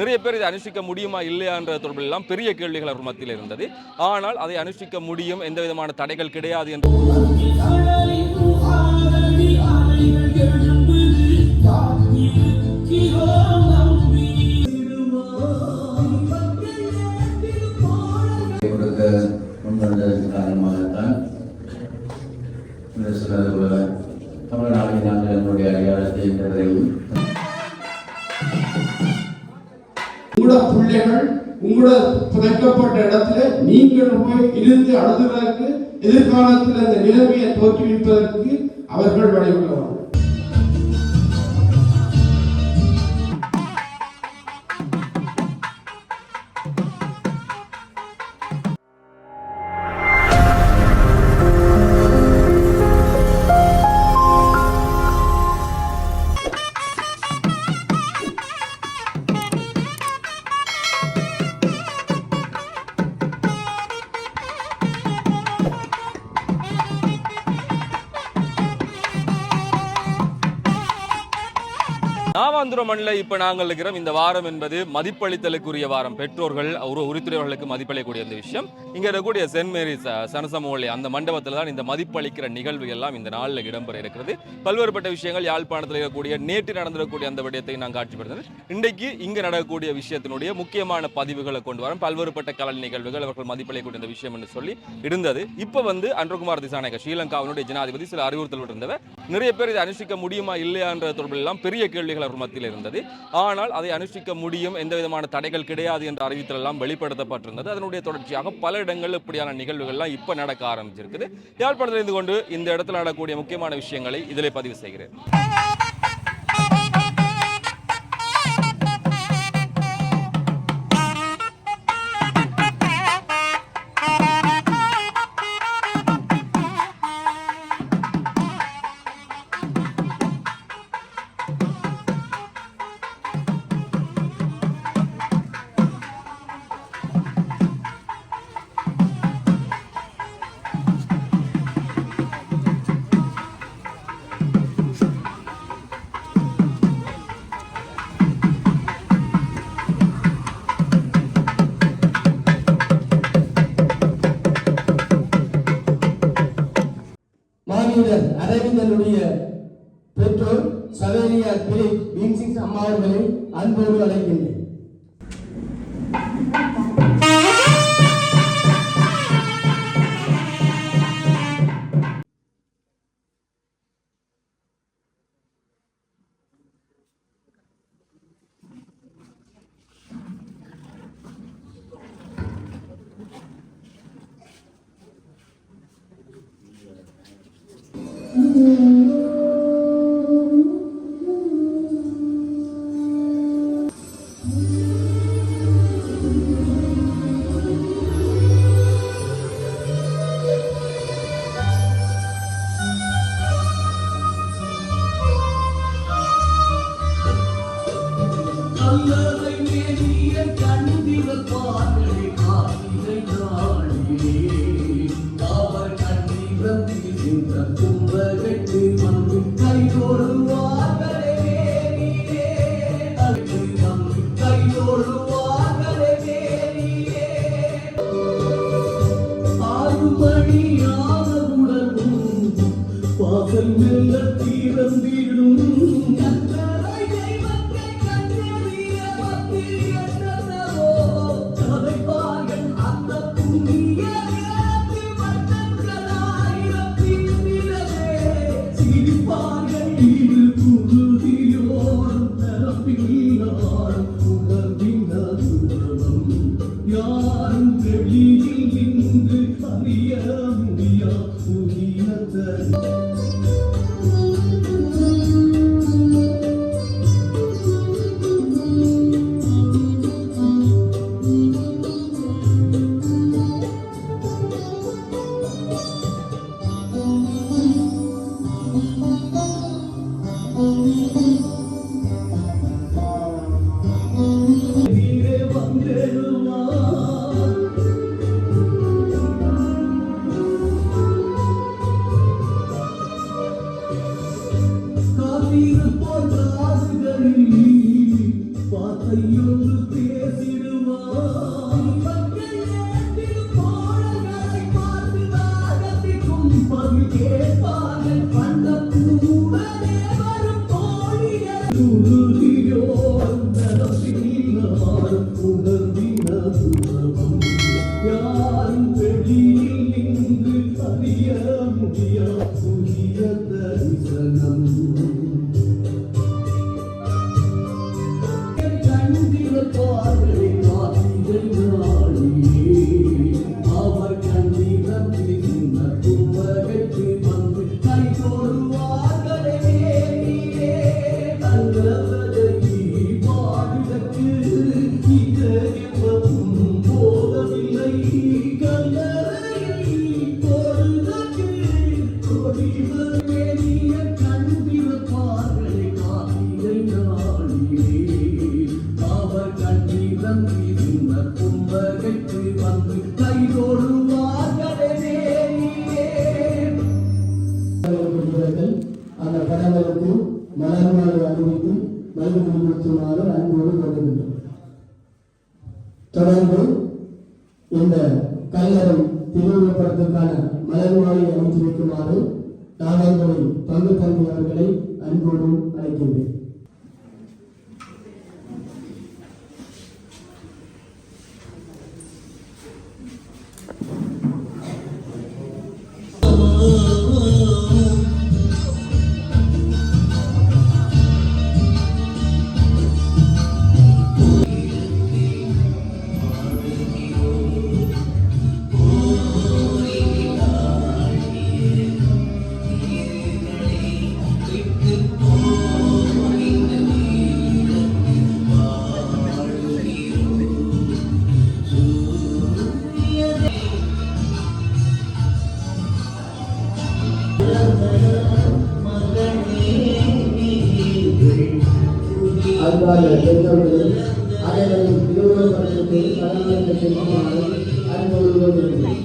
நிறைய பேர் இதை அனுஷ்டிக்க முடியுமா இல்லையான்ற தொடர்பில் எல்லாம் பெரிய கேள்விகள் அவர் மத்தியில் இருந்தது. ஆனால் அதை அனுஷ்டிக்க முடியும் எந்த விதமான தடைகள் கிடையாது என்று உங்களோட பிள்ளைகள் உங்களோட புதைக்கப்பட்ட இடத்துல நீங்கள் போய் இருந்து அழுதுவதற்கு எதிர்காலத்தில் அந்த நிலைமையை தோற்றுவிப்பதற்கு அவர்கள் வழிவிடுவார்கள் நாவாந்துர மண்ணில் இப்போ நாங்கள் இருக்கிறோம். இந்த வாரம் என்பது மதிப்பளித்தலுக்குரிய வாரம். பெற்றோர்கள் ஒரு உரித்துறையவர்களுக்கு மதிப்பளிக்கக்கூடிய இந்த விஷயம். இங்கே இருக்கக்கூடிய சென்ட் மேரிஸ் அஹ், சனசமோலி அந்த மண்டபத்தில் தான் இந்த மதிப்பளிக்கிற நிகழ்வு எல்லாம் இந்த நாளில் இடம்பெற இருக்கிறது. பல்வேறுபட்ட விஷயங்கள் யாழ்ப்பாணத்தில் இருக்கக்கூடிய நேற்று நடந்திருக்கக்கூடிய அந்த விடயத்தை நான் காட்சிப்படுத்தினேன் இன்றைக்கு இங்கே நடக்கக்கூடிய விஷயத்தினுடைய முக்கியமான பதிவுகளை கொண்டு வரோம். பல்வேறுபட்ட கலல் நிகழ்வுகள் அவர்கள் மதிப்பளிக்கக்கூடிய இந்த விஷயம் என்று சொல்லி இருந்தது. இப்போ வந்து அன்றகுமார் திசாநாயகர் ஸ்ரீலங்காவினுடைய ஜனாதிபதி சில அறிவுறுத்தல் இருந்தவர் நிறைய பேர் இதை அனுஷ்டிக்க முடியுமா இல்லையான்ற தொடர்பில் எல்லாம் பெரிய கேள்விகள் அவர் மத்தியில் இருந்தது. ஆனால் அதை அனுஷ்டிக்க முடியும். எந்த விதமான தடைகள் கிடையாது என்ற அறிவித்தல் எல்லாம் வெளிப்படுத்தப்பட்டிருந்தது. அதனுடைய தொடர்ச்சியாக பல இடங்கள் இப்படியான நிகழ்வுகள்லாம் இப்போ நடக்க ஆரம்பிச்சிருக்குது. யாழ்ப்பாணத்தில் இருந்து கொண்டு இந்த இடத்துல நடக்கக்கூடிய முக்கியமான விஷயங்களை இதில் பதிவு செய்கிறேன். அவர்களுடைய பெற்றோர் சவேரியா பிலிப் பீம்சிங் அம்மா அவர்களை அன்போடு அழைக்கின்றேன். Música தொடர்ந்து அன்பாக பெற்றோர்களே அனைவரும் திருவுருவப்படத்திற்கு கடவுளுக்கு செல்லுமாறு அன்போடு கொள்கின்றேன்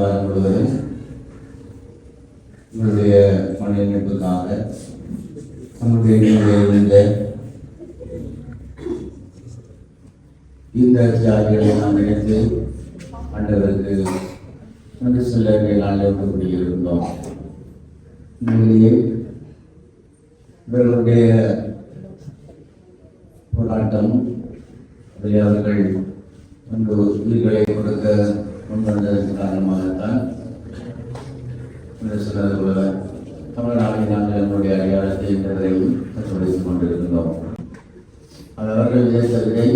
வாரம் முழுவதும் உங்களுடைய மனிதனுக்காக நம்முடைய இந்த இந்த ஜாதிகளை நாம் இணைத்து ஆண்டவருக்கு ஒன்று சில நாளில் ஒன்று இருந்தோம். உண்மையிலேயே இவர்களுடைய போராட்டம் அவர்கள் முன்பு உயிர்களை கொடுக்க முன்வந்ததன் காரணமாகத்தான் இந்த சில போல தமிழ்நாட்டில் நாங்கள் எங்களுடைய அடையாளத்தை என்றதையும் கற்றுடைத்துக் கொண்டிருந்தோம். அது அவர்கள் விதைத்த விதை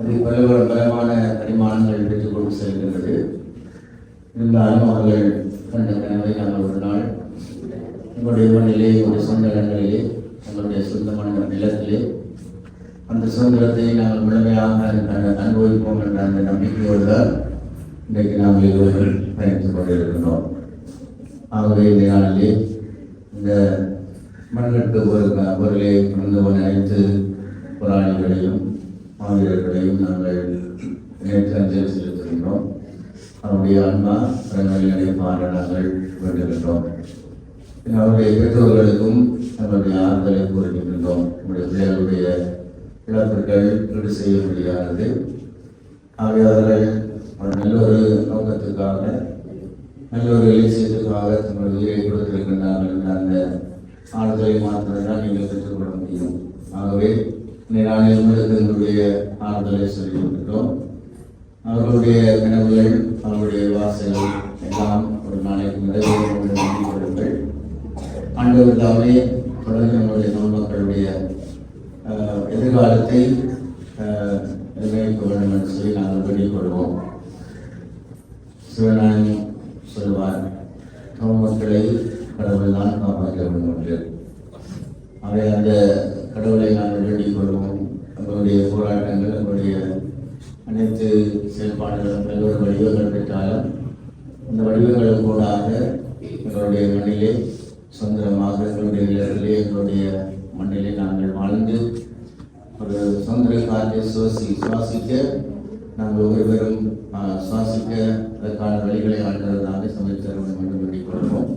அதே போல பலமான பரிமாணங்கள் பெற்றுக் கொண்டு செல்கின்றது. இருந்தாலும் அவர்கள் கண்ட கனவை நாங்கள் ஒரு நாள் எங்களுடைய மண்ணிலே ஒரு சொந்த இடங்களிலே எங்களுடைய சொந்தமான நிலத்திலே அந்த சுதந்திரத்தை நாங்கள் முழுமையாக அனு- அனுபவிப்போம் என்ற அந்த நம்பிக்கையோடு தான் இன்றைக்கு நாம் இருவர்கள் பயணித்துக் கொண்டிருக்கிறோம் ஆகவே இந்த நாளிலே இந்த மண்ணிற்கு ஒரு பொருளை போன அனைத்து போராளிகளையும் மாவீரர்களையும் நாங்கள் நேற்று அஞ்சல் செலுத்துகின்றோம். அவருடைய ஆன்மா பிரங்களிலே மாற நாங்கள் வேண்டுகின்றோம். அவருடைய பெற்றோர்களுக்கும் அவருடைய ஆறுதலை கூறுகின்றோம். நம்முடைய பிள்ளைகளுடைய இழப்புகள் ஈடு செய்ய முடியாதது. ஆகவே அவர்கள் ஒரு நல்ல ஒரு நோக்கத்துக்காக நல்ல ஒரு இலட்சியத்துக்காக தங்களுடைய கொடுத்திருக்கின்றார்கள் என்ற அந்த ஆறுதலை மாத்திரம்தான் நீங்கள் பெற்றுக்கொள்ள முடியும். ஆகவே இந்த நாளில் உங்களுக்கு எங்களுடைய ஆறுதலை சொல்லி அவர்களுடைய கனவுகள் அவருடைய வாசல்கள் எல்லாம் ஒரு நாளைக்கு நிறைவேறும் என்று நம்பிக் கொள்ளுங்கள் ஆண்டவர் தாமே தொடர்ந்து நம்முடைய மக்களுடைய எதிர்காலத்தை நிர்ணயிக்க வேண்டும் என்று சொல்லி நாங்கள் வேண்டிக் கொள்வோம் சிவநாயகம் சொல்வார் தமிழ் மக்களை கடவுள் தான் காப்பாற்ற வேண்டும் என்று. அவை அந்த கடவுளை நாங்கள் வேண்டிக் கொள்வோம் எங்களுடைய போராட்டங்கள் எங்களுடைய அனைத்து செயல்பாடுகளும் எங்களுடைய வடிவங்கள் பெற்றாலும் இந்த வடிவங்களும் கூடாக எங்களுடைய மண்ணிலே சுதந்திரமாக எங்களுடைய நிலத்திலே எங்களுடைய மண்ணிலே நாங்கள் வாழ்ந்து ஒரு சுதந்திர காற்றை சுவாசி சுவாசிக்க நாங்கள் ஒவ்வொருவரும் சுவாசிக்க அதற்கான வழிகளை ஆண்டதாக சமைத்தர மீண்டும் என்று கொள்வோம்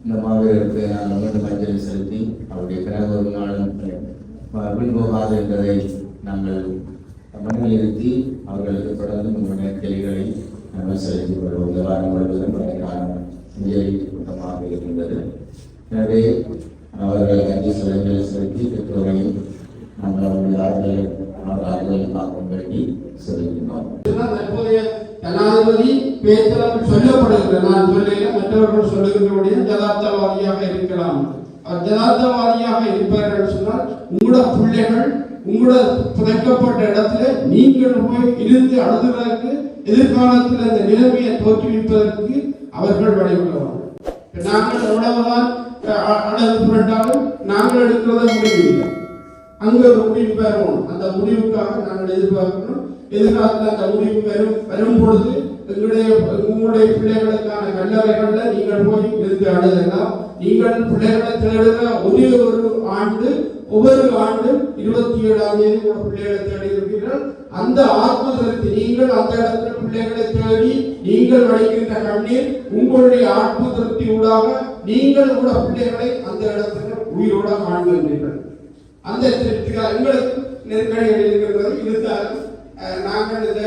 இந்த மாவீரருக்கு நாங்கள் மீண்டும் அஞ்சலி செலுத்தி அவருடைய பிறகு ஒரு நாளும் பின்போகாது என்பதை நாங்கள் மனதில் இருத்தி அவர்களுக்கு தொடர்ந்து உங்களுடைய கேள்விகளை நாங்கள் செலுத்திக் கொள்வோம் இந்த வாரம் முழுவதும் அதற்கான அஞ்சலி கூட்டமாக இருந்தது எனவே அவர்கள் அஞ்சு சிலைகளை செலுத்தி பெற்றோரையும் அவருடைய ஆறுதலை அவர் வேண்டி செலுத்தினோம் ஜனாதிபதி பேச்சளவில் சொல்லப்படுகிற நான் சொல்லையில மற்றவர்கள் சொல்லுகின்றபடியே ஜதார்த்தவாதியாக இருக்கலாம். அவர் இருப்பார்கள் சொன்னால் உங்களோட பிள்ளைகள் உங்களோட புதைக்கப்பட்ட இடத்துல நீங்கள் போய் இருந்து அழுதுவதற்கு எதிர்காலத்தில் அந்த நிலைமையை தோற்றுவிப்பதற்கு அவர்கள் வழிவிடுவார்கள் நாங்கள் எவ்வளவுதான் அழகு புரட்டாலும் நாங்கள் எடுக்கிறத முடியவில்லை. அங்க ஒரு முடிவு பெறணும். அந்த முடிவுக்காக நாங்கள் எதிர்பார்க்கணும் எதிர்காலத்தில் அந்த முடிவு பெறும். வரும் பொழுது எங்களுடைய உங்களுடைய பிள்ளைகளுக்கான கல்லறைகளில் நீங்கள் போய் இருந்து அழுதலாம். நீங்கள் பிள்ளைகளை தேடுகிற ஒரே ஒரு ஆண்டு ஒவ்வொரு ஆண்டும் இருபத்தி ஏழாம் தேதி உங்கள் பிள்ளைகளை தேடி இருக்கிறீர்கள் அந்த ஆத்ம திருப்தி நீங்கள் அந்த இடத்துல பிள்ளைகளை தேடி நீங்கள் வடிக்கின்ற கண்ணீர் உங்களுடைய ஆத்ம திருப்தி ஊடாக நீங்கள் உள்ள பிள்ளைகளை அந்த இடத்துல உயிரோட காண்கின்றீர்கள் அந்த திருப்திகள் எங்களுக்கு நெருக்கடிகள் இருக்கிறது இருந்தாலும் நாங்கள் இந்த